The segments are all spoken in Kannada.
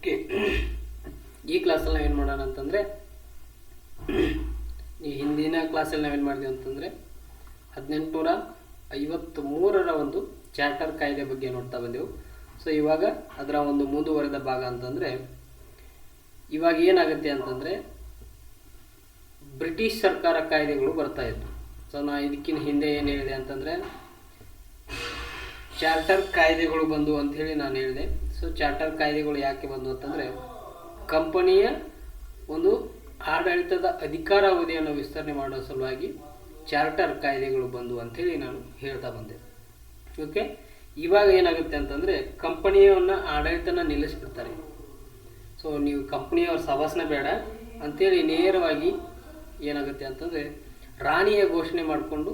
ಓಕೆ. ಈ ಕ್ಲಾಸಲ್ಲಿ ನಾವೇನು ಮಾಡೋಣ ಅಂತಂದರೆ, ಈ ಹಿಂದಿನ ಕ್ಲಾಸಲ್ಲಿ ನಾವೇನು ಮಾಡಿದ್ವಿ ಅಂತಂದರೆ, ಹದಿನೆಂಟುನೂರ ಐವತ್ತು ಮೂರರ ಒಂದು ಚಾರ್ಟರ್ ಕಾಯ್ದೆ ಬಗ್ಗೆ ನೋಡ್ತಾ ಬಂದೆವು. ಸೊ ಇವಾಗ ಅದರ ಒಂದು ಮುಂದುವರೆದ ಭಾಗ ಅಂತಂದರೆ, ಇವಾಗ ಏನಾಗುತ್ತೆ ಅಂತಂದರೆ, ಬ್ರಿಟಿಷ್ ಸರ್ಕಾರ ಕಾಯ್ದೆಗಳು ಬರ್ತಾ ಇತ್ತು ಸೊ ನಾ ಇದಕ್ಕಿನ ಹಿಂದೆ ಏನು ಹೇಳಿದೆ ಅಂತಂದರೆ ಚಾರ್ಟರ್ ಕಾಯ್ದೆಗಳು ಬಂದು ಅಂಥೇಳಿ ನಾನು ಹೇಳಿದೆ. ಸೊ ಚಾರ್ಟರ್ ಕಾಯ್ದೆಗಳು ಯಾಕೆ ಬಂದು ಅಂತಂದರೆ, ಕಂಪನಿಯ ಒಂದು ಆಡಳಿತದ ಅಧಿಕಾರಾವಧಿಯನ್ನು ವಿಸ್ತರಣೆ ಮಾಡೋ ಸಲುವಾಗಿ ಚಾರ್ಟರ್ ಕಾಯ್ದೆಗಳು ಬಂದು ಅಂಥೇಳಿ ನಾನು ಹೇಳ್ತಾ ಬಂದೆ. ಓಕೆ ಇವಾಗ ಏನಾಗುತ್ತೆ ಅಂತಂದರೆ, ಕಂಪನಿಯವನ್ನ ಆಡಳಿತನ ನಿಲ್ಲಿಸ್ಬಿಡ್ತಾರೆ. ಸೊ ನೀವು ಕಂಪ್ನಿಯವ್ರ ಸವಾಸನೆ ಬೇಡ ಅಂಥೇಳಿ ನೇರವಾಗಿ ಏನಾಗುತ್ತೆ ಅಂತಂದರೆ, ರಾಣಿಯ ಘೋಷಣೆ ಮಾಡಿಕೊಂಡು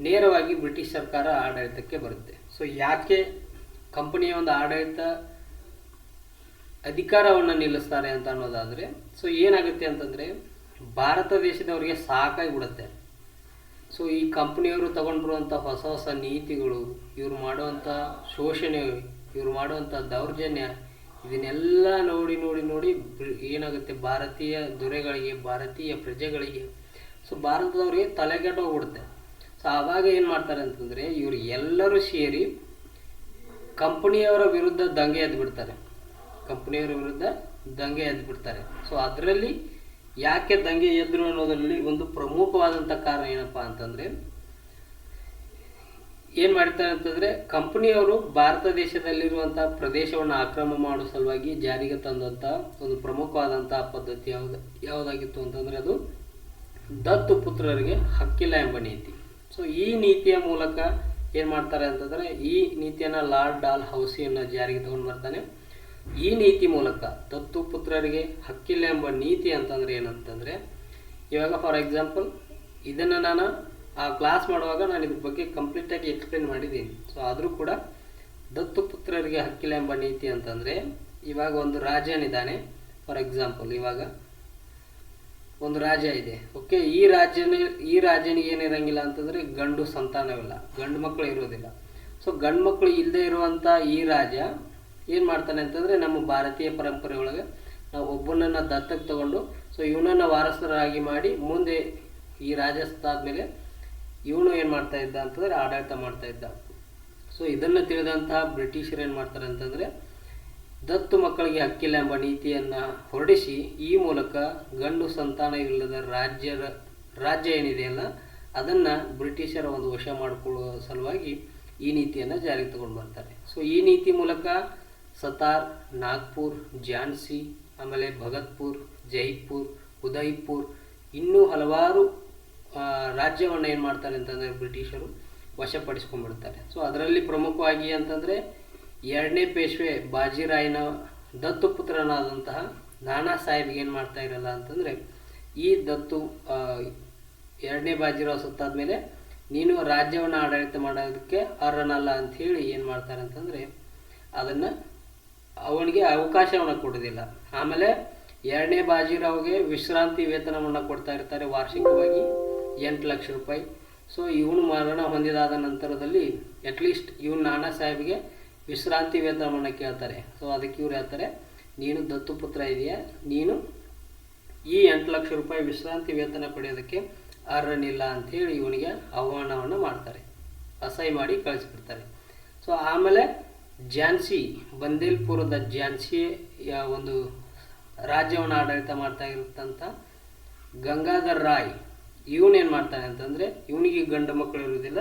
ನೇರವಾಗಿ ಬ್ರಿಟಿಷ್ ಸರ್ಕಾರ ಆಡಳಿತಕ್ಕೆ ಬರುತ್ತೆ. ಸೊ ಯಾಕೆ ಕಂಪನಿಯ ಒಂದು ಆಡಳಿತ ಅಧಿಕಾರವನ್ನು ನಿಲ್ಲಿಸ್ತಾರೆ ಅಂತ ಅನ್ನೋದಾದರೆ ಸೊ ಏನಾಗುತ್ತೆ ಅಂತಂದರೆ, ಭಾರತ ದೇಶದವರಿಗೆ ಸಾಕಾಗಿಬಿಡುತ್ತೆ. ಸೊ ಈ ಕಂಪ್ನಿಯವರು ತಗೊಂಡು ಬರುವಂಥ ಹೊಸ ಹೊಸ ನೀತಿಗಳು, ಇವರು ಮಾಡುವಂಥ ಶೋಷಣೆ, ಇವ್ರು ಮಾಡುವಂಥ ದೌರ್ಜನ್ಯ, ಇದನ್ನೆಲ್ಲ ನೋಡಿ ನೋಡಿ ನೋಡಿ ಏನಾಗುತ್ತೆ, ಭಾರತೀಯ ದೊರೆಗಳಿಗೆ, ಭಾರತೀಯ ಪ್ರಜೆಗಳಿಗೆ ಸೊ ಭಾರತದವ್ರಿಗೆ ತಲೆಗೆಟ್ಟೋಗ್ಬಿಡುತ್ತೆ ಸೊ ಆವಾಗ ಏನು ಮಾಡ್ತಾರೆ ಅಂತಂದರೆ, ಇವರು ಎಲ್ಲರೂ ಸೇರಿ ಕಂಪ್ನಿಯವರ ವಿರುದ್ಧ ದಂಗೆ ಎದ್ದು ಬಿಡ್ತಾರೆ ಕಂಪನಿಯವರ ವಿರುದ್ಧ ದಂಗೆ ಎದ್ದು ಬಿಡ್ತಾರೆ ಸೊ ಅದರಲ್ಲಿ ಯಾಕೆ ದಂಗೆ ಎದ್ರು ಅನ್ನೋದರಲ್ಲಿ ಒಂದು ಪ್ರಮುಖವಾದಂಥ ಕಾರಣ ಏನಪ್ಪ ಅಂತಂದರೆ, ಏನು ಮಾಡ್ತಾರೆ ಅಂತಂದರೆ, ಕಂಪನಿಯವರು ಭಾರತ ದೇಶದಲ್ಲಿರುವಂಥ ಪ್ರದೇಶವನ್ನು ಆಕ್ರಮಣ ಮಾಡೋ ಸಲುವಾಗಿ ಜಾರಿಗೆ ತಂದಂಥ ಒಂದು ಪ್ರಮುಖವಾದಂಥ ಪದ್ಧತಿ ಯಾವ್ದು, ಯಾವುದಾಗಿತ್ತು ಅಂತಂದರೆ ಅದು ದತ್ತು ಪುತ್ರರಿಗೆ ಹಕ್ಕಿಲ್ಲ ಎಂಬ ನೀತಿ. ಸೊ ಈ ನೀತಿಯ ಮೂಲಕ ಏನು ಮಾಡ್ತಾರೆ ಅಂತಂದರೆ, ಈ ನೀತಿಯನ್ನು ಲಾರ್ಡ್ ಡಾಲ್ ಹೌಸಿಯನ್ನು ಜಾರಿಗೆ ತಗೊಂಡು ಬರ್ತಾನೆ. ಈ ನೀತಿ ಮೂಲಕ ದತ್ತು ಪುತ್ರರಿಗೆ ಹಕ್ಕಿಲ್ಲ ಎಂಬ ನೀತಿ ಅಂತಂದ್ರೆ ಏನಂತಂದರೆ, ಇವಾಗ ಫಾರ್ ಎಕ್ಸಾಂಪಲ್ ಇದನ್ನು ನಾನು ಆ ಕ್ಲಾಸ್ ಮಾಡುವಾಗ ನಾನು ಇದ್ರ ಬಗ್ಗೆ ಕಂಪ್ಲೀಟಾಗಿ ಎಕ್ಸ್ಪ್ಲೇನ್ ಮಾಡಿದ್ದೀನಿ. ಸೊ ಆದರೂ ಕೂಡ ದತ್ತು ಪುತ್ರರಿಗೆ ಹಕ್ಕಿಲ್ಲ ಎಂಬ ನೀತಿ ಅಂತಂದರೆ, ಇವಾಗ ಒಂದು ರಾಜನಿದ್ದಾನೆ ಫಾರ್ ಎಕ್ಸಾಂಪಲ್ ಇವಾಗ ಒಂದು ರಾಜ ಇದೆ. ಓಕೆ ಈ ರಾಜ್ಯನ ಈ ರಾಜನಿಗೆ ಏನಿರಂಗಿಲ್ಲ ಅಂತಂದರೆ ಗಂಡು ಸಂತಾನವಿಲ್ಲ. ಗಂಡು ಮಕ್ಕಳು ಇರೋದಿಲ್ಲ ಸೊ ಗಂಡು ಮಕ್ಕಳು ಇಲ್ಲದೆ ಇರುವಂಥ ಈ ರಾಜ ಏನು ಮಾಡ್ತಾನೆ ಅಂತಂದರೆ ನಮ್ಮ ಭಾರತೀಯ ಪರಂಪರೆ ಒಳಗೆ ನಾವು ಒಬ್ಬನನ್ನು ದತ್ತಕ್ಕೆ ತಗೊಂಡು ಸೊ ಇವನನ್ನು ವಾರಸರಾಗಿ ಮಾಡಿ ಮುಂದೆ ಈ ರಾಜಸ್ಥಾದ ಮೇಲೆ ಇವನು ಏನು ಮಾಡ್ತಾ ಇದ್ದ ಅಂತಂದರೆ ಆಡಳಿತ ಮಾಡ್ತಾ ಇದ್ದ. ಸೊ ಇದನ್ನು ತಿಳಿದಂತಹ ಬ್ರಿಟಿಷರು ಏನು ಮಾಡ್ತಾರೆ ಅಂತಂದರೆ ದತ್ತು ಮಕ್ಕಳಿಗೆ ಹಕ್ಕಿಲ್ಲ ಎಂಬ ನೀತಿಯನ್ನು ಹೊರಡಿಸಿ ಈ ಮೂಲಕ ಗಂಡು ಸಂತಾನವಿಲ್ಲದ ರಾಜ್ಯದ, ರಾಜ್ಯ ಏನಿದೆಯಲ್ಲ ಅದನ್ನು ಬ್ರಿಟಿಷರ ಒಂದು ವಶ ಮಾಡಿಕೊಳ್ಳುವ ಸಲುವಾಗಿ ಈ ನೀತಿಯನ್ನು ಜಾರಿಗೆ ತಗೊಂಡು ಬರ್ತಾರೆ ಸೊ ಈ ನೀತಿ ಮೂಲಕ ಸತಾರ್, ನಾಗ್ಪುರ್, ಝಾನ್ಸಿ, ಆಮೇಲೆ ಭಗತ್ಪುರ್, ಜೈಪುರ್ ಉದಯ್ಪುರ್ ಇನ್ನೂ ಹಲವಾರು ರಾಜ್ಯವನ್ನು ಏನು ಮಾಡ್ತಾರೆ ಅಂತಂದರೆ ಬ್ರಿಟಿಷರು ವಶಪಡಿಸ್ಕೊಂಡ್ಬಿಡ್ತಾರೆ. ಸೊ ಅದರಲ್ಲಿ ಪ್ರಮುಖವಾಗಿ ಅಂತಂದರೆ ಎರಡನೇ ಪೇಶ್ವೆ ಬಾಜಿರಾಯನ ದತ್ತು ಪುತ್ರನಾದಂತಹ ನಾನಾ ಸಾಹೇಬ್ಗೆ ಏನು ಮಾಡ್ತಾ ಇರಲ್ಲ ಅಂತಂದರೆ, ಈ ದತ್ತು ಎರಡನೇ ಬಾಜಿರಾವ್ ಸತ್ತಾದ್ಮೇಲೆ ನೀನು ರಾಜ್ಯವನ್ನು ಆಡಳಿತ ಮಾಡೋದಕ್ಕೆ ಅರ್ಹನಲ್ಲ ಅಂಥೇಳಿ ಏನು ಮಾಡ್ತಾರೆ ಅಂತಂದರೆ ಅದನ್ನು ಅವನಿಗೆ ಅವಕಾಶವನ್ನು ಕೊಡೋದಿಲ್ಲ. ಆಮೇಲೆ ಎರಡನೇ ಬಾಜಿರಾವ್ಗೆ ವಿಶ್ರಾಂತಿ ವೇತನವನ್ನು ಕೊಡ್ತಾ ಇರ್ತಾರೆ ವಾರ್ಷಿಕವಾಗಿ ಎಂಟು ಲಕ್ಷ ರೂಪಾಯಿ. ಸೊ ಇವನು ಮರಣ ಹೊಂದಿದಾದ ನಂತರದಲ್ಲಿ ಅಟ್ಲೀಸ್ಟ್ ಇವನು ನಾನಾ ಸಾಹೇಬ್ಗೆ ವಿಶ್ರಾಂತಿ ವೇತನವನ್ನು ಕೇಳ್ತಾರೆ. ಸೊ ಅದಕ್ಕೆ ಇವ್ರು ಹೇಳ್ತಾರೆ, ನೀನು ದತ್ತುಪುತ್ರ ಇದೆಯಾ? ನೀನು ಈ ಎಂಟು ಲಕ್ಷ ರೂಪಾಯಿ ವಿಶ್ರಾಂತಿ ವೇತನ ಪಡೆಯೋದಕ್ಕೆ ಅರ್ಹನಿಲ್ಲ ಅಂಥೇಳಿ ಇವನಿಗೆ ಆಹ್ವಾನವನ್ನು ಮಾಡ್ತಾರೆ. ಅಸಹ್ಯ ಮಾಡಿ ಕಳಿಸ್ಬಿಡ್ತಾರೆ. ಸೊ ಆಮೇಲೆ ಝಾನ್ಸಿ, ಬಂದೇಲ್ಪುರದ ಝಾನ್ಸಿಯ ಒಂದು ರಾಜ್ಯವನ್ನು ಆಡಳಿತ ಮಾಡ್ತಾ ಇರುತ್ತಂಥ ಗಂಗಾಧರ್ ರಾಯ್. ಇವನೇನು ಮಾಡ್ತಾನೆ ಅಂತಂದರೆ, ಇವನಿಗೆ ಗಂಡು ಮಕ್ಕಳು ಇರುವುದಿಲ್ಲ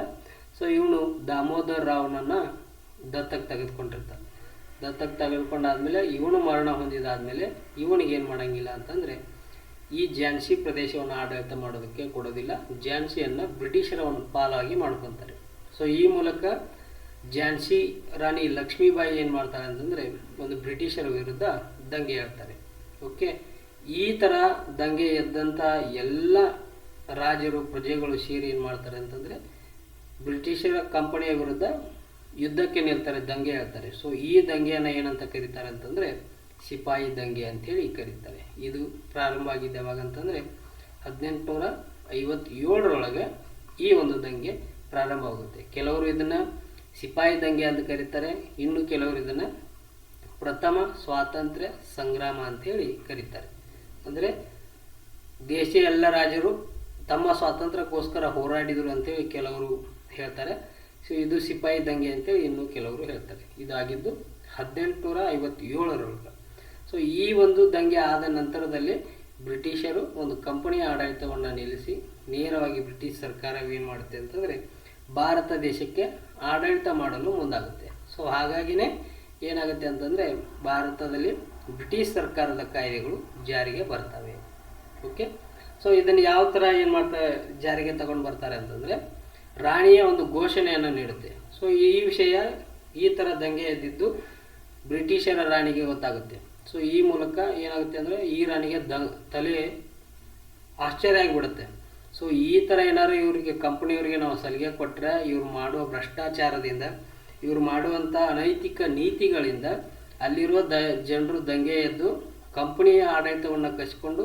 ಸೊ ಇವನು ದಾಮೋದರ್ ರಾವ್ನನ್ನು ದತ್ತಕ್ಕೆ ತೆಗೆದುಕೊಂಡಿರ್ತಾನೆ. ದತ್ತಕ್ಕೆ ತೆಗೆದುಕೊಂಡಾದ್ಮೇಲೆ, ಇವನು ಮರಣ ಹೊಂದಿದಾದ್ಮೇಲೆ, ಇವನಿಗೆ ಏನು ಮಾಡಂಗಿಲ್ಲ ಅಂತಂದರೆ, ಈ ಝಾನ್ಸಿ ಪ್ರದೇಶವನ್ನು ಆಡಳಿತ ಮಾಡೋದಕ್ಕೆ ಕೊಡೋದಿಲ್ಲ. ಝಾನ್ಸಿಯನ್ನು ಬ್ರಿಟಿಷರ ಒಂದು ಪಾಲಾಗಿ ಮಾಡ್ಕೊತಾರೆ. ಸೊ ಈ ಮೂಲಕ ಝಾನ್ಸಿ ರಾಣಿ ಲಕ್ಷ್ಮೀಬಾಯಿ ಏನು ಮಾಡ್ತಾರೆ ಅಂತಂದರೆ ಒಂದು ಬ್ರಿಟಿಷರ ವಿರುದ್ಧ ದಂಗೆ ಹೇಳ್ತಾರೆ ಓಕೆ? ಈ ಥರ ದಂಗೆ ಎದ್ದಂಥ ಎಲ್ಲ ರಾಜರು, ಪ್ರಜೆಗಳು ಸೇರಿ ಏನು ಮಾಡ್ತಾರೆ ಅಂತಂದರೆ ಬ್ರಿಟಿಷರ ಕಂಪನಿಯ ವಿರುದ್ಧ ಯುದ್ಧಕ್ಕೆ ನಿಲ್ತಾರೆ, ದಂಗೆ ಹೇಳ್ತಾರೆ ಸೊ ಈ ದಂಗೆಯನ್ನು ಏನಂತ ಕರೀತಾರೆ ಅಂತಂದರೆ ಸಿಪಾಯಿ ದಂಗೆ ಅಂಥೇಳಿ ಕರೀತಾರೆ. ಇದು ಪ್ರಾರಂಭ ಆಗಿದ್ದ ಯಾವಾಗ ಅಂತಂದರೆ ಹದಿನೆಂಟುನೂರ ಐವತ್ತೇಳರೊಳಗೆ ಈ ಒಂದು ದಂಗೆ ಪ್ರಾರಂಭ ಆಗುತ್ತೆ ಕೆಲವರು ಇದನ್ನು ಸಿಪಾಯಿ ದಂಗೆ ಅಂತ ಕರೀತಾರೆ. ಇನ್ನು ಕೆಲವರು ಇದನ್ನು ಪ್ರಥಮ ಸ್ವಾತಂತ್ರ್ಯ ಸಂಗ್ರಾಮ ಅಂತೇಳಿ ಕರೀತಾರೆ. ಅಂದರೆ ದೇಶ ಎಲ್ಲ ರಾಜರು ತಮ್ಮ ಸ್ವಾತಂತ್ರ್ಯಕ್ಕೋಸ್ಕರ ಹೋರಾಡಿದರು ಅಂತೇಳಿ ಕೆಲವರು ಹೇಳ್ತಾರೆ. ಸೊ ಇದು ಸಿಪಾಯಿ ದಂಗೆ ಅಂತೇಳಿ ಇನ್ನು ಕೆಲವರು ಹೇಳ್ತಾರೆ. ಇದಾಗಿದ್ದು ಹದಿನೆಂಟುನೂರ ಐವತ್ತೇಳರೊಳಗೆ. ಸೊ ಈ ಒಂದು ದಂಗೆ ಆದ ನಂತರದಲ್ಲಿ ಬ್ರಿಟಿಷರು ಒಂದು ಕಂಪನಿಯ ಆಡಳಿತವನ್ನು ನಿಲ್ಲಿಸಿ, ನೇರವಾಗಿ ಬ್ರಿಟಿಷ್ ಸರ್ಕಾರವೇನು ಮಾಡುತ್ತೆ ಅಂತಂದರೆ ಭಾರತ ದೇಶಕ್ಕೆ ಆಡಳಿತ ಮಾಡಲು ಮುಂದಾಗುತ್ತೆ. ಸೊ ಹಾಗಾಗಿನೇ ಏನಾಗುತ್ತೆ ಅಂತಂದರೆ ಭಾರತದಲ್ಲಿ ಬ್ರಿಟಿಷ್ ಸರ್ಕಾರದ ಕಾಯ್ದೆಗಳು ಜಾರಿಗೆ ಬರ್ತವೆ. ಓಕೆ ಸೊ ಇದನ್ನು ಯಾವ ಥರ ಏನು ಮಾಡ್ತಾರೆ ಜಾರಿಗೆ ತಗೊಂಡು ಬರ್ತಾರೆ ಅಂತಂದರೆ ರಾಣಿಯ ಒಂದು ಘೋಷಣೆಯನ್ನು ನೀಡುತ್ತೆ. ಸೊ ಈ ವಿಷಯ ಈ ಥರ ದಂಗೆ ಎದ್ದಿದ್ದು ಬ್ರಿಟಿಷರ ರಾಣಿಗೆ ಗೊತ್ತಾಗುತ್ತೆ. ಸೊ ಈ ಮೂಲಕ ಏನಾಗುತ್ತೆ ಅಂದರೆ ಈ ರಾಣಿಗೆ ದ, ತಲೆ ಆಶ್ಚರ್ಯ ಆಗಿಬಿಡುತ್ತೆ. ಸೊ ಈ ಥರ ಏನಾದ್ರು ಇವರಿಗೆ ಕಂಪ್ನಿಯವ್ರಿಗೆ ನಾವು ಸಲಿಗೆ ಕೊಟ್ಟರೆ ಇವ್ರು ಮಾಡುವ ಭ್ರಷ್ಟಾಚಾರದಿಂದ, ಇವ್ರು ಮಾಡುವಂಥ ಅನೈತಿಕ ನೀತಿಗಳಿಂದ ಅಲ್ಲಿರುವ ದ, ಜನರು ದಂಗೆ ಎದ್ದು ಕಂಪನಿಯ ಆಡಳಿತವನ್ನು ಕಸಿಕೊಂಡು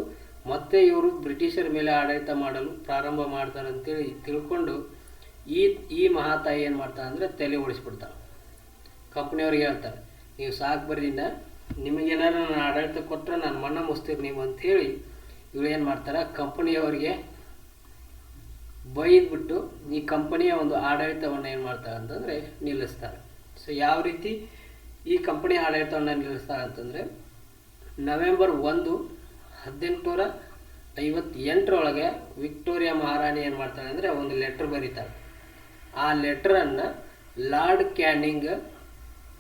ಮತ್ತೆ ಇವರು ಬ್ರಿಟಿಷರ ಮೇಲೆ ಆಡಳಿತ ಮಾಡಲು ಪ್ರಾರಂಭ ಮಾಡ್ತಾರೆ ಅಂತೇಳಿ ತಿಳ್ಕೊಂಡು ಈ ಈ ಮಹಾತಾಯಿ ಏನು ಮಾಡ್ತಾರೆ ಅಂದರೆ ತಲೆ ಓಡಿಸ್ಬಿಡ್ತಾರೆ ಕಂಪ್ನಿಯವ್ರಿಗೆ ಹೇಳ್ತಾರೆ, ನೀವು ಸಾಕು ಬರ್ದಿಂದ ನಿಮಗೇನಾರು ನಾನು ಆಡಳಿತ ಕೊಟ್ಟರೆ ನಾನು ಮಣ್ಣ ಮುಸ್ತೀರಿ ನೀವು ಅಂಥೇಳಿ ಇವ್ರು ಏನು ಮಾಡ್ತಾರೆ, ಕಂಪನಿಯವರಿಗೆ ಬೈದ್ಬಿಟ್ಟು ಈ ಕಂಪನಿಯ ಒಂದು ಆಡಳಿತವನ್ನು ಏನು ಮಾಡ್ತಾರೆ ಅಂತಂದರೆ ನಿಲ್ಲಿಸ್ತಾರೆ. ಸೊ ಯಾವ ರೀತಿ ಈ ಕಂಪನಿ ಆಡಳಿತವನ್ನು ನಿಲ್ಲಿಸ್ತಾರೆ ಅಂತಂದರೆ ನವೆಂಬರ್ ಒಂದು ಹದಿನೆಂಟುನೂರ ಐವತ್ತೆಂಟರೊಳಗೆ ವಿಕ್ಟೋರಿಯಾ ಮಹಾರಾಣಿ ಏನು ಮಾಡ್ತಾರೆ ಅಂದರೆ ಒಂದು ಲೆಟ್ರ್ ಬರೀತಾರೆ ಆ ಲೆಟ್ರನ್ನು ಲಾರ್ಡ್ ಕ್ಯಾನಿಂಗ್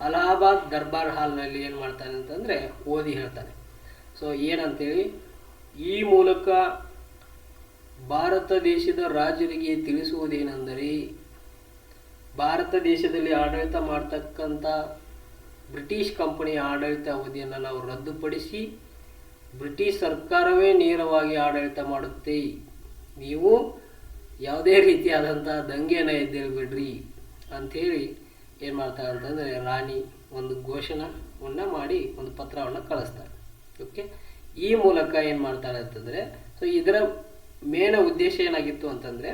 ಅಲಹಾಬಾದ್ ದರ್ಬಾರ್ ಹಾಲ್ನಲ್ಲಿ ಏನು ಮಾಡ್ತಾನೆ ಅಂತಂದರೆ ಓದಿ ಹೇಳ್ತಾನೆ. ಸೊ ಏನಂತೇಳಿ ಈ ಮೂಲಕ ಭಾರತ ದೇಶದ ರಾಜರಿಗೆ ತಿಳಿಸುವುದೇನೆಂದರೆ, ಭಾರತ ದೇಶದಲ್ಲಿ ಆಡಳಿತ ಮಾಡ್ತಕ್ಕಂಥ ಬ್ರಿಟಿಷ್ ಕಂಪನಿಯ ಆಡಳಿತ ಅವಧಿಯನ್ನು ನಾವು ರದ್ದುಪಡಿಸಿ, ಬ್ರಿಟಿಷ್ ಸರ್ಕಾರವೇ ನೇರವಾಗಿ ಆಡಳಿತ ಮಾಡುತ್ತೆ. ನೀವು ಯಾವುದೇ ರೀತಿಯಾದಂಥ ದಂಗೆನ ಎದ್ದಿರಬೇಡ್ರಿ ಅಂಥೇಳಿ ಏನು ಮಾಡ್ತಾರೆ ಅಂತಂದರೆ, ರಾಣಿ ಒಂದು ಘೋಷಣವನ್ನು ಮಾಡಿ ಒಂದು ಪತ್ರವನ್ನು ಕಳಿಸ್ತಾರೆ. ಓಕೆ? ಈ ಮೂಲಕ ಏನು ಮಾಡ್ತಾರೆ ಅಂತಂದರೆ, ಸೊ ಇದರ ಮೇನ ಉದ್ದೇಶ ಏನಾಗಿತ್ತು ಅಂತಂದರೆ,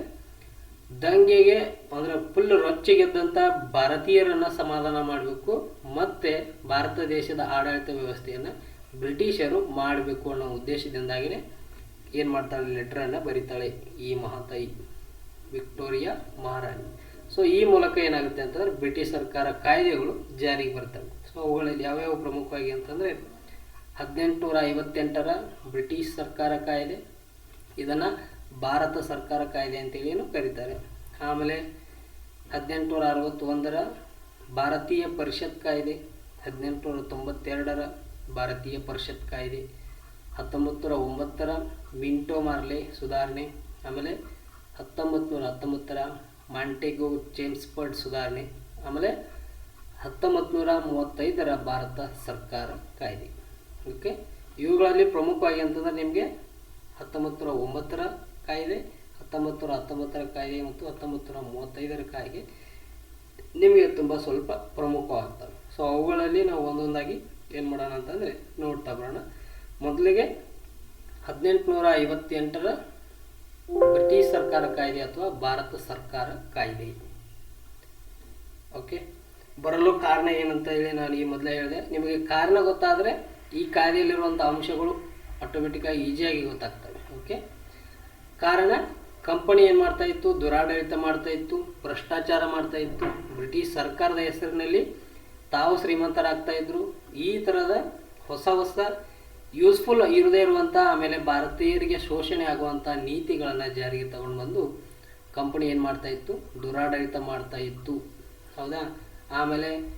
ದಂಗೆಗೆ ಅಂದರೆ ಫುಲ್ ರೊಚ್ಚಿಗೆದ್ದಂಥ ಭಾರತೀಯರನ್ನು ಸಮಾಧಾನ ಮಾಡಬೇಕು, ಮತ್ತು ಭಾರತ ದೇಶದ ಆಡಳಿತ ವ್ಯವಸ್ಥೆಯನ್ನು ಬ್ರಿಟಿಷರು ಮಾಡಬೇಕು ಅನ್ನೋ ಉದ್ದೇಶದಿಂದಾಗಿನೇ ಏನು ಮಾಡ್ತಾಳೆ ಲೆಟ್ರನ್ನು ಬರೀತಾಳೆ ಈ ಮಹಾತಾಯಿ ವಿಕ್ಟೋರಿಯಾ ಮಹಾರಾಣಿ. ಸೊ ಈ ಮೂಲಕ ಏನಾಗುತ್ತೆ ಅಂತಂದ್ರೆ ಬ್ರಿಟಿಷ್ ಸರ್ಕಾರ ಕಾಯ್ದೆಗಳು ಜಾರಿಗೆ ಬರ್ತವೆ. ಸೊ ಅವುಗಳಲ್ಲಿ ಯಾವ್ಯಾವ ಪ್ರಮುಖವಾಗಿ ಅಂತಂದರೆ, ಹದಿನೆಂಟುನೂರ ಐವತ್ತೆಂಟರ ಬ್ರಿಟಿಷ್ ಸರ್ಕಾರ ಕಾಯ್ದೆ ಇದನ್ನು ಭಾರತ ಸರ್ಕಾರ ಕಾಯ್ದೆ ಅಂತೇಳಿನೂ ಕರೀತಾರೆ. ಆಮೇಲೆ ಹದಿನೆಂಟುನೂರ ಅರವತ್ತೊಂದರ ಭಾರತೀಯ ಪರಿಷತ್ ಕಾಯ್ದೆ ಹದಿನೆಂಟುನೂರ ತೊಂಬತ್ತೆರಡರ ಭಾರತೀಯ ಪರಿಷತ್ ಕಾಯ್ದೆ ಹತ್ತೊಂಬತ್ತು ನೂರ ಒಂಬತ್ತರ ಮಿಂಟೋ ಮಾರ್ಲೆ ಸುಧಾರಣೆ, ಆಮೇಲೆ ಹತ್ತೊಂಬತ್ತು ನೂರ ಹತ್ತೊಂಬತ್ತರ ಮಾಂಟೆಗೋ ಚೇಮ್ಸ್ಫರ್ಡ್ ಸುಧಾರಣೆ, ಆಮೇಲೆ ಹತ್ತೊಂಬತ್ತು ನೂರ ಮೂವತ್ತೈದರ ಭಾರತ ಸರ್ಕಾರ ಕಾಯ್ದೆ. ಓಕೆ? ಇವುಗಳಲ್ಲಿ ಪ್ರಮುಖವಾಗಿ ಅಂತಂದ್ರೆ ನಿಮಗೆ ಹತ್ತೊಂಬತ್ತು ನೂರ ಒಂಬತ್ತರ ಕಾಯಿದೆ ಹತ್ತೊಂಬತ್ತು ನೂರ ಹತ್ತೊಂಬತ್ತರ ಕಾಯಿದೆ ಮತ್ತು ಹತ್ತೊಂಬತ್ತು ನೂರ ಮೂವತ್ತೈದರ ಕಾಯಿದೆ ನಿಮಗೆ ತುಂಬ ಸ್ವಲ್ಪ ಪ್ರಮುಖವಾಗ್ತವೆ ಸೊ ಅವುಗಳಲ್ಲಿ ನಾವು ಒಂದೊಂದಾಗಿ ಏನು ಮಾಡೋಣ ಅಂತಂದರೆ ನೋಡ್ತಾ ಬರೋಣ. ಮೊದಲಿಗೆ ಹದಿನೆಂಟುನೂರ ಐವತ್ತೆಂಟರ ಬ್ರಿಟಿಷ್ ಸರ್ಕಾರ ಕಾಯ್ದೆ ಅಥವಾ ಭಾರತ ಸರ್ಕಾರ ಕಾಯ್ದೆ. ಓಕೆ ಬರಲು ಕಾರಣ ಏನಂತ ಹೇಳಿ ನಾನು ಈ ಮೊದಲೇ ಹೇಳಿದೆ. ನಿಮಗೆ ಕಾರಣ ಗೊತ್ತಾದರೆ ಈ ಕಾಯ್ದೆಯಲ್ಲಿರುವಂಥ ಅಂಶಗಳು ಆಟೋಮೆಟಿಕ್ಕಾಗಿ ಈಸಿಯಾಗಿ ಗೊತ್ತಾಗ್ತವೆ. ಓಕೆ. ಕಾರಣ, ಕಂಪನಿ ಏನು ಮಾಡ್ತಾ ಇತ್ತು? ದುರಾಡಳಿತ ಮಾಡ್ತಾ ಇತ್ತು, ಭ್ರಷ್ಟಾಚಾರ ಮಾಡ್ತಾ ಇತ್ತು. ಬ್ರಿಟಿಷ್ ಸರ್ಕಾರದ ಹೆಸರಿನಲ್ಲಿ ತಾವು ಶ್ರೀಮಂತರಾಗ್ತಾ ಇದ್ರು. ಈ ಥರದ ಹೊಸ ಹೊಸ ಯೂಸ್ಫುಲ್ ಇರದೇ ಇರುವಂಥ ಆಮೇಲೆ ಭಾರತೀಯರಿಗೆ ಶೋಷಣೆ ಆಗುವಂಥ ನೀತಿಗಳನ್ನು ಜಾರಿಗೆ ತಗೊಂಡು ಬಂದು ಕಂಪನಿ ಏನು ಮಾಡ್ತಾ ಇತ್ತು? ದುರಾಡಳಿತ ಮಾಡ್ತಾ ಇತ್ತು. ಹೌದಾ? ಆಮೇಲೆ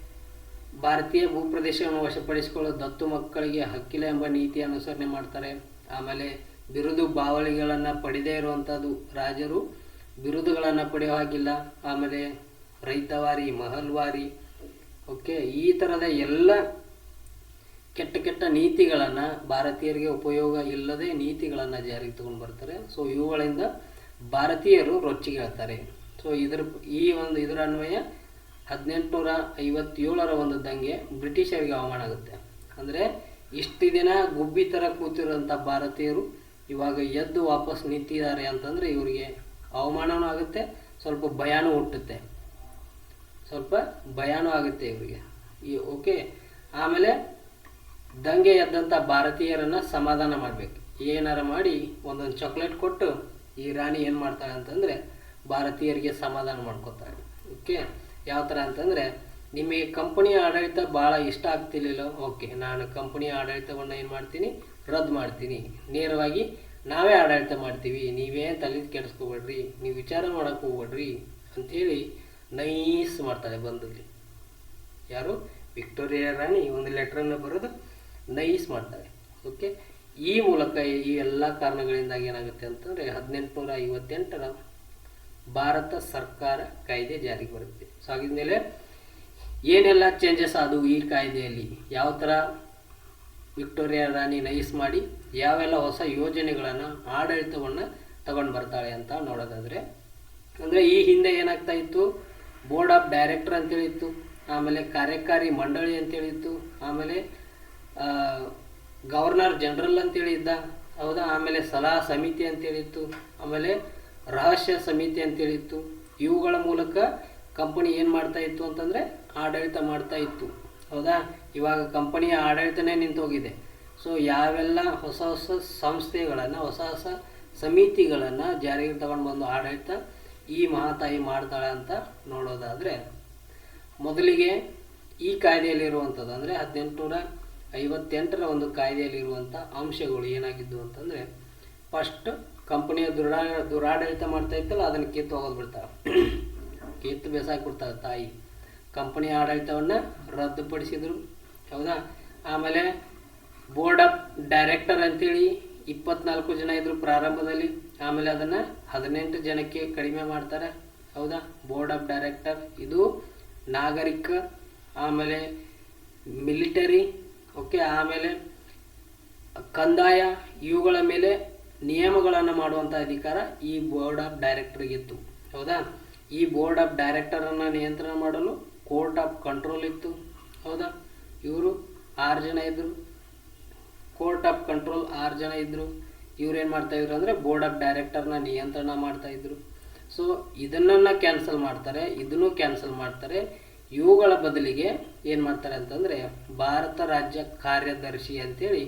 ಭಾರತೀಯ ಭೂಪ್ರದೇಶವನ್ನು ವಶಪಡಿಸಿಕೊಳ್ಳೋ ದತ್ತು ಮಕ್ಕಳಿಗೆ ಹಕ್ಕಿಲ್ಲ ಎಂಬ ನೀತಿ ಅನುಸರಣೆ ಮಾಡ್ತಾರೆ. ಆಮೇಲೆ ಬಿರುದು ಬಾವಳಿಗಳನ್ನು ಪಡೆದೇ ಇರುವಂಥದ್ದು ರಾಜರು ಬಿರುದುಗಳನ್ನು ಪಡೆಯೋ ಹಾಗಿಲ್ಲ. ಆಮೇಲೆ ರೈತವಾರಿ, ಮಹಲ್ವಾರಿ ಓಕೆ ಈ ಥರದ ಎಲ್ಲ ಕೆಟ್ಟ ಕೆಟ್ಟ ನೀತಿಗಳನ್ನು ಭಾರತೀಯರಿಗೆ ಉಪಯೋಗ ಇಲ್ಲದೆ ನೀತಿಗಳನ್ನು ಜಾರಿಗೆ ತಗೊಂಡು ಬರ್ತಾರೆ. ಸೊ ಇವುಗಳಿಂದ ಭಾರತೀಯರು ರೊಚ್ಚಿಗೇಳ್ತಾರೆ. ಸೊ ಇದ್ರ, ಈ ಒಂದು ಇದರ ಅನ್ವಯ ಹದಿನೆಂಟುನೂರ ಐವತ್ತೇಳರ ಒಂದು ದಂಗೆ ಬ್ರಿಟಿಷರಿಗೆ ಅವಮಾನ ಆಗುತ್ತೆ. ಅಂದರೆ ಇಷ್ಟು ದಿನ ಗುಬ್ಬಿ ಥರ ಕೂತಿರುವಂಥ ಭಾರತೀಯರು ಇವಾಗ ಎದ್ದು ವಾಪಸ್ ನಿಂತಿದ್ದಾರೆ ಅಂತಂದರೆ ಇವರಿಗೆ ಅವಮಾನವೂ ಆಗುತ್ತೆ, ಸ್ವಲ್ಪ ಭಯಾನೂ ಹುಟ್ಟುತ್ತೆ. ಸ್ವಲ್ಪ ಭಯಾನೂ ಆಗುತ್ತೆ ಇವರಿಗೆ. ಈ, ಓಕೆ. ಆಮೇಲೆ ದಂಗೆ ಎದ್ದಂಥ ಭಾರತೀಯರನ್ನು ಸಮಾಧಾನ ಮಾಡಬೇಕು. ಏನಾರ ಮಾಡಿ ಒಂದೊಂದು ಚಾಕ್ಲೇಟ್ ಕೊಟ್ಟು ಈ ರಾಣಿ ಏನು ಮಾಡ್ತಾಳೆ ಅಂತಂದರೆ ಭಾರತೀಯರಿಗೆ ಸಮಾಧಾನ ಮಾಡ್ಕೊತಾಳೆ. ಓಕೆ. ಯಾವ ಥರ ಅಂತಂದರೆ, ನಿಮಗೆ ಕಂಪನಿಯ ಆಡಳಿತ ಭಾಳ ಇಷ್ಟ ಆಗ್ತಿರ್ಲಿಲ್ಲ? ಓಕೆ. ನಾನು ಕಂಪನಿಯ ಆಡಳಿತವನ್ನು ಏನು ಮಾಡ್ತೀನಿ? ರದ್ದು ಮಾಡ್ತೀನಿ. ನೇರವಾಗಿ ನಾವೇ ಆಡಳಿತ ಮಾಡ್ತೀವಿ. ನೀವೇ ತಲೆ ಕೆಡಿಸ್ಕೊಬೇಡ್ರಿ. ನೀವು ವಿಚಾರ ಮಾಡಕ್ಕೆ ಹೋಗ್ಬೇಡ್ರಿ ಅಂಥೇಳಿ ನೈಸ್ ಮಾಡ್ತಾಳೆ ಬಂದಲ್ಲಿ. ಯಾರು? ವಿಕ್ಟೋರಿಯಾ ರಾಣಿ, ಒಂದು ಲೆಟ್ರನ್ನು ಬರೆದು ನೈಸ್ ಮಾಡ್ತಾಳೆ ಓಕೆ ಈ ಮೂಲಕ ಈ ಎಲ್ಲ ಕಾರಣಗಳಿಂದಾಗಿ ಏನಾಗುತ್ತೆ ಅಂತಂದರೆ ಹದಿನೆಂಟುನೂರ ಐವತ್ತೆಂಟರ ಭಾರತ ಸರ್ಕಾರ ಕಾಯ್ದೆ ಜಾರಿಗೆ ಬರುತ್ತೆ. ಸೊ, ಆಗಿದ್ಮೇಲೆ ಏನೆಲ್ಲ ಚೇಂಜಸ್ ಆದವು ಈ ಕಾಯ್ದೆಯಲ್ಲಿ? ಯಾವ ಥರ? ವಿಕ್ಟೋರಿಯಾ ರಾಣಿ ನೈಸ್ ಮಾಡಿ ಯಾವೆಲ್ಲ ಹೊಸ ಯೋಜನೆಗಳನ್ನು ಆಡಳಿತವನ್ನು ತಗೊಂಡು ಬರ್ತಾಳೆ ಅಂತ ನೋಡೋದಾದರೆ, ಅಂದರೆ ಈ ಹಿಂದೆ ಏನಾಗ್ತಾ ಇತ್ತು? ಬೋರ್ಡ್ ಆಫ್ ಡೈರೆಕ್ಟರ್ ಅಂತೇಳಿತ್ತು ಆಮೇಲೆ ಕಾರ್ಯಕಾರಿ ಮಂಡಳಿ ಅಂತೇಳಿತ್ತು ಆಮೇಲೆ ಗವರ್ನರ್ ಜನರಲ್ ಅಂತೇಳಿ ಇದ್ದ, ಹೌದಾ? ಆಮೇಲೆ ಸಲಹಾ ಸಮಿತಿ ಅಂತೇಳಿತ್ತು ಆಮೇಲೆ ರಹಸ್ಯ ಸಮಿತಿ ಅಂತೇಳಿತ್ತು ಇವುಗಳ ಮೂಲಕ ಕಂಪನಿ ಏನು ಮಾಡ್ತಾ ಇತ್ತು ಅಂತಂದರೆ ಆಡಳಿತ ಮಾಡ್ತಾ ಇತ್ತು, ಹೌದಾ? ಇವಾಗ ಕಂಪನಿಯ ಆಡಳಿತನೇ ನಿಂತು ಹೋಗಿದೆ ಸೊ ಯಾವೆಲ್ಲ ಹೊಸ ಹೊಸ ಸಂಸ್ಥೆಗಳನ್ನು, ಹೊಸ ಹೊಸ ಸಮಿತಿಗಳನ್ನು ಜಾರಿಗೆ ತಗೊಂಡು ಬಂದು ಆಡಳಿತ ಈ ಮಹಾತಾಯಿ ಮಾಡ್ತಾಳೆ ಅಂತ ನೋಡೋದಾದರೆ, ಮೊದಲಿಗೆ ಈ ಕಾಯ್ದೆಯಲ್ಲಿರುವಂಥದ್ದು ಅಂದರೆ ಹದಿನೆಂಟುನೂರ ಐವತ್ತೆಂಟರ ಒಂದು ಕಾಯ್ದೆಯಲ್ಲಿರುವಂಥ ಅಂಶಗಳು ಏನಾಗಿದ್ದು ಅಂತಂದರೆ ಫಸ್ಟ್ ಕಂಪನಿಯ ದುರಾ, ದುರಾಡಳಿತ ಮಾಡ್ತಾ ಇತ್ತಲ್ಲ, ಅದನ್ನು ಕಿತ್ತು ಹೋಗೋದು ಬಿಡ್ತಾರೆ ಕಿತ್ತು ಕೊಡ್ತಾರೆ ತಾಯಿ. ಕಂಪನಿಯ ಆಡಳಿತವನ್ನು ರದ್ದುಪಡಿಸಿದರು. ಹೌದಾ? ಆಮೇಲೆ ಬೋರ್ಡ್ ಆಫ್ ಡೈರೆಕ್ಟರ್ ಅಂತೇಳಿ ಇಪ್ಪತ್ನಾಲ್ಕು ಜನ ಇದ್ರು ಪ್ರಾರಂಭದಲ್ಲಿ. ಆಮೇಲೆ ಅದನ್ನು ಹದಿನೆಂಟು ಜನಕ್ಕೆ ಕಡಿಮೆ ಮಾಡ್ತಾರೆ. ಹೌದಾ? ಬೋರ್ಡ್ ಆಫ್ ಡೈರೆಕ್ಟರ್ ಇದು ನಾಗರಿಕ, ಆಮೇಲೆ ಮಿಲಿಟರಿ ಓಕೆ ಆಮೇಲೆ ಕಂದಾಯ, ಇವುಗಳ ಮೇಲೆ ನಿಯಮಗಳನ್ನು ಮಾಡುವಂಥ ಅಧಿಕಾರ ಈ ಬೋರ್ಡ್ ಆಫ್ ಡೈರೆಕ್ಟರ್ಗಿತ್ತು ಹೌದಾ? ಈ ಬೋರ್ಡ್ ಆಫ್ ಡೈರೆಕ್ಟರನ್ನು ನಿಯಂತ್ರಣ ಮಾಡಲು ಕೋರ್ಟ್ ಆಫ್ ಕಂಟ್ರೋಲ್ ಇತ್ತು. ಹೌದಾ? ಇವರು ಆರು ಜನ ಇದ್ದರು ಕೋರ್ಟ್ ಆಫ್ ಕಂಟ್ರೋಲ್ ಆರು ಜನ ಇದ್ದರು ಇವ್ರು ಏನು ಮಾಡ್ತಾಯಿದ್ರು ಅಂದರೆ ಬೋರ್ಡ್ ಆಫ್ ಡೈರೆಕ್ಟರ್ನ ನಿಯಂತ್ರಣ ಮಾಡ್ತಾಯಿದ್ರು ಸೊ ಇದನ್ನು ಕ್ಯಾನ್ಸಲ್ ಮಾಡ್ತಾರೆ, ಇದನ್ನು ಕ್ಯಾನ್ಸಲ್ ಮಾಡ್ತಾರೆ. ಇವುಗಳ ಬದಲಿಗೆ ಏನು ಮಾಡ್ತಾರೆ ಅಂತಂದರೆ ಭಾರತ ರಾಜ್ಯ ಕಾರ್ಯದರ್ಶಿ ಅಂತೇಳಿ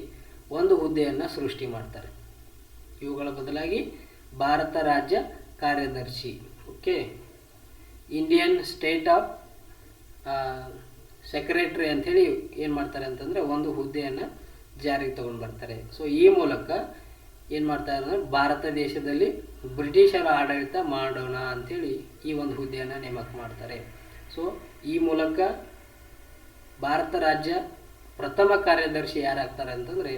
ಒಂದು ಹುದ್ದೆಯನ್ನು ಸೃಷ್ಟಿ ಮಾಡ್ತಾರೆ. ಇವುಗಳ ಬದಲಾಗಿ ಭಾರತ ರಾಜ್ಯ ಕಾರ್ಯದರ್ಶಿ okay Indian state of secretary ಅಂಥೇಳಿ ಏನು ಮಾಡ್ತಾರೆ ಅಂತಂದರೆ ಒಂದು ಹುದ್ದೆಯನ್ನು ಜಾರಿಗೆ ತಗೊಂಡು ಬರ್ತಾರೆ. ಸೊ ಈ ಮೂಲಕ ಏನು ಮಾಡ್ತಾರೆ ಅಂದರೆ ಭಾರತ ದೇಶದಲ್ಲಿ ಬ್ರಿಟಿಷರ ಆಡಳಿತ ಮಾಡೋಣ ಅಂಥೇಳಿ ಈ ಒಂದು ಹುದ್ದೆಯನ್ನು ನೇಮಕ ಮಾಡ್ತಾರೆ. ಸೊ ಈ ಮೂಲಕ ಭಾರತ ರಾಜ್ಯ ಪ್ರಥಮ ಕಾರ್ಯದರ್ಶಿ ಯಾರಾಗ್ತಾರೆ ಅಂತಂದರೆ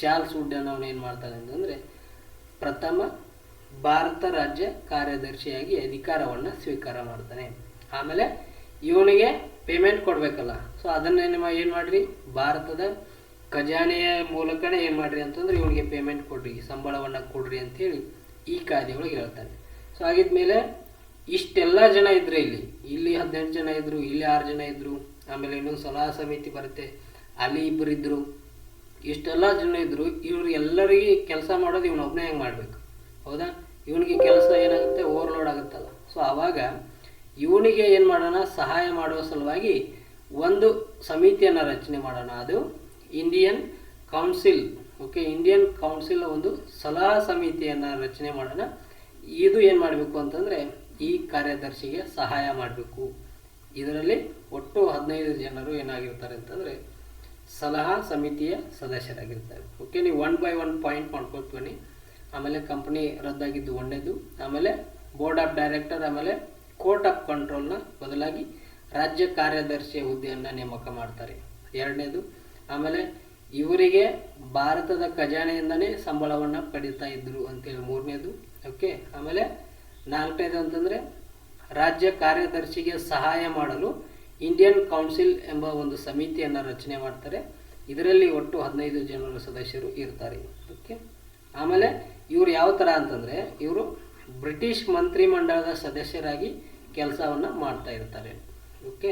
ಚಾರ್ಲ್ಸ್ ವುಡ್ಡನ್ ಅವನು ಏನು ಮಾಡ್ತಾನೆ ಅಂತಂದರೆ ಪ್ರಥಮ ಭಾರತ ರಾಜ್ಯ ಕಾರ್ಯದರ್ಶಿಯಾಗಿ ಅಧಿಕಾರವನ್ನು ಸ್ವೀಕಾರ ಮಾಡ್ತಾನೆ. ಆಮೇಲೆ ಇವನಿಗೆ ಪೇಮೆಂಟ್ ಕೊಡಬೇಕಲ್ಲ. ಸೊ ಅದನ್ನೇ ನಿಮ್ಮ ಏನು ಮಾಡಿರಿ? ಭಾರತದ ಖಜಾನೆಯ ಮೂಲಕನೇ ಏನು ಮಾಡಿರಿ ಅಂತಂದ್ರೆ ಇವನಿಗೆ ಪೇಮೆಂಟ್ ಕೊಡ್ರಿ, ಸಂಬಳವನ್ನು ಕೊಡ್ರಿ ಅಂತೇಳಿ ಈ ಕಾಯ್ದೆಯೊಳಗೆ ಹೇಳ್ತಾನೆ. ಸೊ ಆಗಿದ್ಮೇಲೆ ಇಷ್ಟೆಲ್ಲ ಜನ ಇದ್ರೆ ಇಲ್ಲಿ ಇಲ್ಲಿ ಹದಿನೆಂಟು ಜನ ಇದ್ರು, ಇಲ್ಲಿ ಆರು ಜನ ಇದ್ರು, ಆಮೇಲೆ ಇನ್ನೊಂದು ಸಲಹಾ ಸಮಿತಿ ಬರುತ್ತೆ, ಅಲ್ಲಿ ಇಬ್ಬರು ಇಷ್ಟೆಲ್ಲ ಜನ ಇದ್ರು, ಇವ್ರು ಎಲ್ಲರಿಗೆ ಕೆಲಸ ಮಾಡೋದು ಇವನೊಬ್ಬನೇ ಹೆಂಗೆ ಮಾಡಬೇಕು? ಹೌದಾ? ಇವನಿಗೆ ಕೆಲಸ ಏನಾಗುತ್ತೆ? ಓವರ್ಲೋಡ್ ಆಗುತ್ತಲ್ಲ. ಸೊ ಆವಾಗ ಇವನಿಗೆ ಏನು ಮಾಡೋಣ? ಸಹಾಯ ಮಾಡುವ ಸಲುವಾಗಿ ಒಂದು ಸಮಿತಿಯನ್ನು ರಚನೆ ಮಾಡೋಣ. ಅದು Indian council okay Indian council ಒಂದು ಸಲಹಾ ಸಮಿತಿಯನ್ನು ರಚನೆ ಮಾಡೋಣ. ಇದು ಏನು ಮಾಡಬೇಕು ಅಂತಂದರೆ ಈ ಕಾರ್ಯದರ್ಶಿಗೆ ಸಹಾಯ ಮಾಡಬೇಕು. ಇದರಲ್ಲಿ ಒಟ್ಟು ಹದಿನೈದು ಜನರು ಏನಾಗಿರ್ತಾರೆ ಅಂತಂದರೆ ಸಲಹಾ ಸಮಿತಿಯ ಸದಸ್ಯರಾಗಿರ್ತಾರೆ. ಓಕೆ ನೀವು ಒನ್ ಬೈ ಒನ್ ಪಾಯಿಂಟ್ ಮಾಡ್ಕೊಳ್ತೀನಿ ಆಮೇಲೆ ಕಂಪ್ನಿ ರದ್ದಾಗಿದ್ದು ಒಂದೇದು. ಆಮೇಲೆ ಬೋರ್ಡ್ ಆಫ್ ಡೈರೆಕ್ಟರ್ ಆಮೇಲೆ ಕೋರ್ಟ್ ಆಫ್ ಕಂಟ್ರೋಲ್ನ ಬದಲಾಗಿ ರಾಜ್ಯ ಕಾರ್ಯದರ್ಶಿಯ ಹುದ್ದೆಯನ್ನು ನೇಮಕ ಮಾಡ್ತಾರೆ. ಎರಡನೇದು, ಆಮೇಲೆ ಇವರಿಗೆ ಭಾರತದ ಖಜಾನೆಯಿಂದನೇ ಸಂಬಳವನ್ನು ಪಡೀತಾ ಇದ್ರು ಅಂತೇಳಿ ಮೂರನೇದು. ಓಕೆ, ಆಮೇಲೆ ನಾಲ್ಕನೇದು ಅಂತಂದರೆ ರಾಜ್ಯ ಕಾರ್ಯದರ್ಶಿಗೆ ಸಹಾಯ ಮಾಡಲು ಇಂಡಿಯನ್ ಕೌನ್ಸಿಲ್ ಎಂಬ ಒಂದು ಸಮಿತಿಯನ್ನು ರಚನೆ ಮಾಡ್ತಾರೆ. ಇದರಲ್ಲಿ ಒಟ್ಟು ಹದಿನೈದು ಜನರ ಸದಸ್ಯರು ಇರ್ತಾರೆ. ಓಕೆ, ಆಮೇಲೆ ಇವರು ಯಾವ ಥರ ಅಂತಂದರೆ ಇವರು ಬ್ರಿಟಿಷ್ ಮಂತ್ರಿಮಂಡಲದ ಸದಸ್ಯರಾಗಿ ಕೆಲಸವನ್ನು ಮಾಡ್ತಾ ಇರ್ತಾರೆ. ಓಕೆ?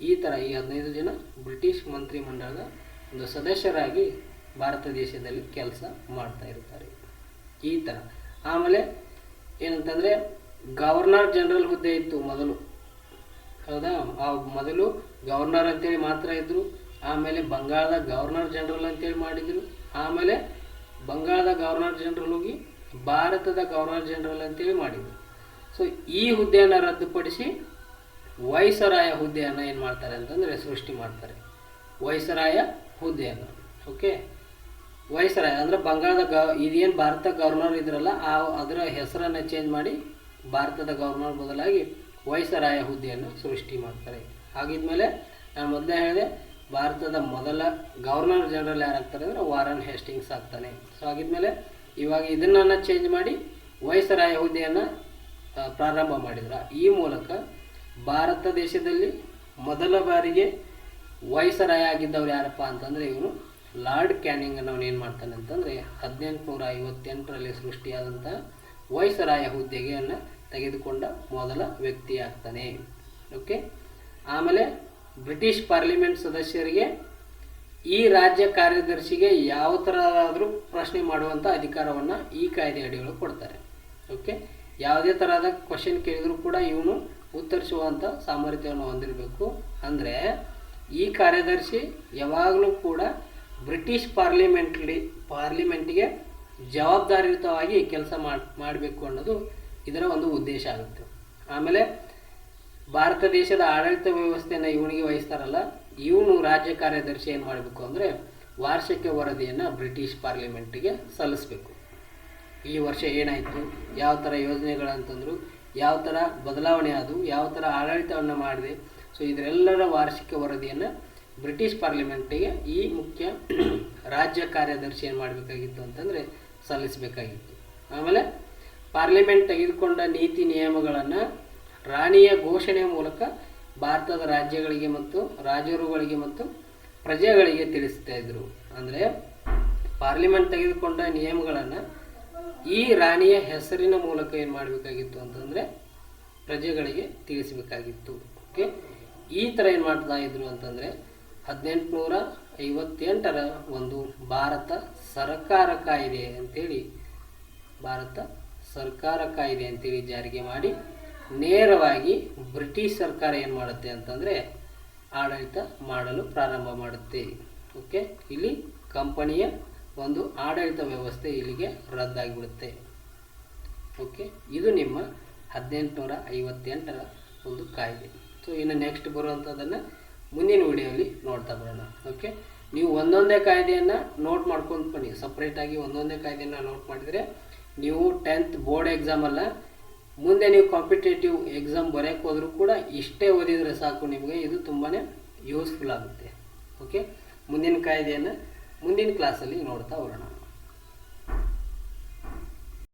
ಈ ಥರ ಈ ಹದಿನೈದು ಜನ ಬ್ರಿಟಿಷ್ ಮಂತ್ರಿಮಂಡಲದ ಒಂದು ಸದಸ್ಯರಾಗಿ ಭಾರತ ದೇಶದಲ್ಲಿ ಕೆಲಸ ಮಾಡ್ತಾ ಇರ್ತಾರೆ. ಈ ಥರ ಆಮೇಲೆ ಏನಂತಂದರೆ ಗವರ್ನರ್ ಜನರಲ್ ಹುದ್ದೆ ಇತ್ತು ಮೊದಲು. ಹೌದಾ? ಆ ಮೊದಲು ಗವರ್ನರ್ ಅಂತೇಳಿ ಮಾತ್ರ ಇದ್ದರು ಆಮೇಲೆ ಬಂಗಾಳದ ಗವರ್ನರ್ ಜನರಲ್ ಅಂತೇಳಿ ಮಾಡಿದರು. ಆಮೇಲೆ ಬಂಗಾಳದ ಗವರ್ನರ್ ಜನರಲ್ ಹೋಗಿ ಭಾರತದ ಗವರ್ನರ್ ಜನರಲ್ ಅಂತೇಳಿ ಮಾಡಿದರು. ಸೊ ಈ ಹುದ್ದೆಯನ್ನು ರದ್ದುಪಡಿಸಿ ವೈಸರಾಯ ಹುದ್ದೆಯನ್ನು ಏನು ಮಾಡ್ತಾರೆ ಅಂತಂದರೆ ಸೃಷ್ಟಿ ಮಾಡ್ತಾರೆ. ವೈಸರಾಯ ಹುದ್ದೆಯನ್ನು ಓಕೆ ವೈಸರಾಯ, ಅಂದರೆ ಬಂಗಾಳದ ಗ, ಇದೇನು ಭಾರತ ಗವರ್ನರ್ ಇದ್ರಲ್ಲ, ಆ ಅದರ ಹೆಸರನ್ನು ಚೇಂಜ್ ಮಾಡಿ ಭಾರತದ ಗವರ್ನರ್ ಬದಲಾಗಿ ವೈಸರಾಯ ಹುದ್ದೆಯನ್ನು ಸೃಷ್ಟಿ ಮಾಡ್ತಾರೆ. ಹಾಗಿದ್ಮೇಲೆ ನಾನು ಮೊದಲೇ ಹೇಳಿದೆ, ಭಾರತದ ಮೊದಲ ಗವರ್ನರ್ ಜನರಲ್ ಯಾರಾಗ್ತಾರೆ ಅಂದರೆ ವಾರನ್ ಹೇಸ್ಟಿಂಗ್ಸ್ ಆಗ್ತಾನೆ. ಸೊ ಹಾಗಿದ್ಮೇಲೆ ಇವಾಗ ಇದನ್ನು ಚೇಂಜ್ ಮಾಡಿ ವೈಸರಾಯ ಹುದ್ದೆಯನ್ನು ಪ್ರಾರಂಭ ಮಾಡಿದ್ರು. ಈ ಮೂಲಕ ಭಾರತ ದೇಶದಲ್ಲಿ ಮೊದಲ ಬಾರಿಗೆ ವೈಸರಾಯ ಆಗಿದ್ದವ್ರು ಯಾರಪ್ಪ ಅಂತಂದರೆ ಇವನು ಲಾರ್ಡ್ ಕ್ಯಾನಿಂಗ್ ಅವನು ಏನು ಮಾಡ್ತಾನೆ ಅಂತಂದರೆ ಹದಿನೆಂಟುನೂರ ಐವತ್ತೆಂಟರಲ್ಲಿ ಸೃಷ್ಟಿಯಾದಂಥ ವೈಸರಾಯ ಹುದ್ದೆಗೆಯನ್ನು ತೆಗೆದುಕೊಂಡ ಮೊದಲ ವ್ಯಕ್ತಿ ಆಗ್ತಾನೆ ಓಕೆ ಆಮೇಲೆ ಬ್ರಿಟಿಷ್ ಪಾರ್ಲಿಮೆಂಟ್ ಸದಸ್ಯರಿಗೆ ಈ ರಾಜ್ಯ ಕಾರ್ಯದರ್ಶಿಗೆ ಯಾವ ಥರದಾದರೂ ಪ್ರಶ್ನೆ ಮಾಡುವಂಥ ಅಧಿಕಾರವನ್ನು ಈ ಕಾಯ್ದೆ ಅಡಿಗಳು ಕೊಡ್ತಾರೆ. ಓಕೆ ಯಾವುದೇ ಥರದ ಕ್ವಶನ್ ಕೇಳಿದರೂ ಕೂಡ ಇವನು ಉತ್ತರಿಸುವಂಥ ಸಾಮರ್ಥ್ಯವನ್ನು ಹೊಂದಿರಬೇಕು. ಅಂದರೆ ಈ ಕಾರ್ಯದರ್ಶಿ ಯಾವಾಗಲೂ ಕೂಡ ಬ್ರಿಟಿಷ್ ಪಾರ್ಲಿಮೆಂಟ್ಲಿ ಪಾರ್ಲಿಮೆಂಟಿಗೆ ಜವಾಬ್ದಾರಿಯುತವಾಗಿ ಕೆಲಸ ಮಾಡಿ, ಮಾಡಬೇಕು ಅನ್ನೋದು ಇದರ ಒಂದು ಉದ್ದೇಶ ಆಗುತ್ತೆ. ಆಮೇಲೆ ಭಾರತ ದೇಶದ ಆಡಳಿತ ವ್ಯವಸ್ಥೆಯನ್ನು ಇವನಿಗೆ ವಹಿಸ್ತಾರಲ್ಲ, ಇವನು ರಾಜ್ಯ ಕಾರ್ಯದರ್ಶಿ ಏನು ಮಾಡಬೇಕು ಅಂದರೆ ವಾರ್ಷಿಕ ವರದಿಯನ್ನು ಬ್ರಿಟಿಷ್ ಪಾರ್ಲಿಮೆಂಟಿಗೆ ಸಲ್ಲಿಸಬೇಕು. ಈ ವರ್ಷ ಏನಾಯಿತು? ಯಾವ ಥರ ಯೋಜನೆಗಳಂತಂದ್ರು, ಯಾವ ಥರ ಬದಲಾವಣೆ ಆದವು, ಯಾವ ಥರ ಆಡಳಿತವನ್ನು ಮಾಡಿದೆ. ಸೊ ಇದರೆಲ್ಲರ ವಾರ್ಷಿಕ ವರದಿಯನ್ನು ಬ್ರಿಟಿಷ್ ಪಾರ್ಲಿಮೆಂಟಿಗೆ ಈ ಮುಖ್ಯ ರಾಜ್ಯ ಕಾರ್ಯದರ್ಶಿ ಏನು ಮಾಡಬೇಕಾಗಿತ್ತು ಅಂತಂದರೆ ಸಲ್ಲಿಸಬೇಕಾಗಿತ್ತು. ಆಮೇಲೆ ಪಾರ್ಲಿಮೆಂಟ್ ತೆಗೆದುಕೊಂಡ ನೀತಿ ನಿಯಮಗಳನ್ನು ರಾಣಿಯ ಘೋಷಣೆ ಮೂಲಕ ಭಾರತದ ರಾಜ್ಯಗಳಿಗೆ ಮತ್ತು ರಾಜರುಗಳಿಗೆ ಮತ್ತು ಪ್ರಜೆಗಳಿಗೆ ತಿಳಿಸ್ತಾ ಇದ್ರು. ಅಂದರೆ ಪಾರ್ಲಿಮೆಂಟ್ ತೆಗೆದುಕೊಂಡ ನಿಯಮಗಳನ್ನು ಈ ರಾಣಿಯ ಹೆಸರಿನ ಮೂಲಕ ಏನು ಮಾಡಬೇಕಾಗಿತ್ತು ಅಂತಂದರೆ ಪ್ರಜೆಗಳಿಗೆ ತಿಳಿಸಬೇಕಾಗಿತ್ತು. ಓಕೆ ಈ ಥರ ಏನು ಮಾಡ್ತಾ ಇದ್ರು ಅಂತಂದರೆ ಹದಿನೆಂಟುನೂರ ಐವತ್ತೆಂಟರ ಒಂದು ಭಾರತ ಸರ್ಕಾರ ಕಾಯ್ದೆ ಅಂತೇಳಿ, ಭಾರತ ಸರ್ಕಾರ ಕಾಯ್ದೆ ಅಂತೇಳಿ ಜಾರಿಗೆ ಮಾಡಿ ನೇರವಾಗಿ ಬ್ರಿಟಿಷ್ ಸರ್ಕಾರ ಏನು ಮಾಡುತ್ತೆ ಅಂತಂದರೆ ಆಡಳಿತ ಮಾಡಲು ಪ್ರಾರಂಭ ಮಾಡುತ್ತೆ. ಓಕೆ ಇಲ್ಲಿ ಕಂಪನಿಯ ಒಂದು ಆಡಳಿತ ವ್ಯವಸ್ಥೆ ಇಲ್ಲಿಗೆ ರದ್ದಾಗಿಬಿಡುತ್ತೆ. ಓಕೆ, ಇದು ನಿಮ್ಮ ಹದಿನೆಂಟುನೂರ ಐವತ್ತೆಂಟರ ಒಂದು ಕಾಯ್ದೆ. ಸೊ ಇನ್ನು ನೆಕ್ಸ್ಟ್ ಬರುವಂಥದ್ದನ್ನು ಮುಂದಿನ ವಿಡಿಯೋಲಿ ನೋಡ್ತಾ ಬರೋಣ. ಓಕೆ ನೀವು ಒಂದೊಂದೇ ಕಾಯ್ದೆಯನ್ನು ನೋಟ್ ಮಾಡ್ಕೊಂಡು ಬನ್ನಿ. ಸಪ್ರೇಟಾಗಿ ಒಂದೊಂದೇ ಕಾಯ್ದೆಯನ್ನು ನೋಟ್ ಮಾಡಿದರೆ ನೀವು ಟೆಂತ್ ಬೋರ್ಡ್ ಎಕ್ಸಾಮ್ ಅಲ್ಲ, ಮುಂದೆ ನೀವು ಕಾಂಪಿಟೇಟಿವ್ ಎಕ್ಸಾಮ್ ಬರೆಯೋಕ್ಕೆ ಹೋದರೂ ಕೂಡ ಇಷ್ಟೇ ಓದಿದರೆ ಸಾಕು ನಿಮಗೆ. ಇದು ತುಂಬಾ ಯೂಸ್ಫುಲ್ ಆಗುತ್ತೆ. ಓಕೆ ಮುಂದಿನ ಕಾಯ್ದೆಯನ್ನು ಮುಂದಿನ ಕ್ಲಾಸಲ್ಲಿ ನೋಡ್ತಾ ಬರೋಣ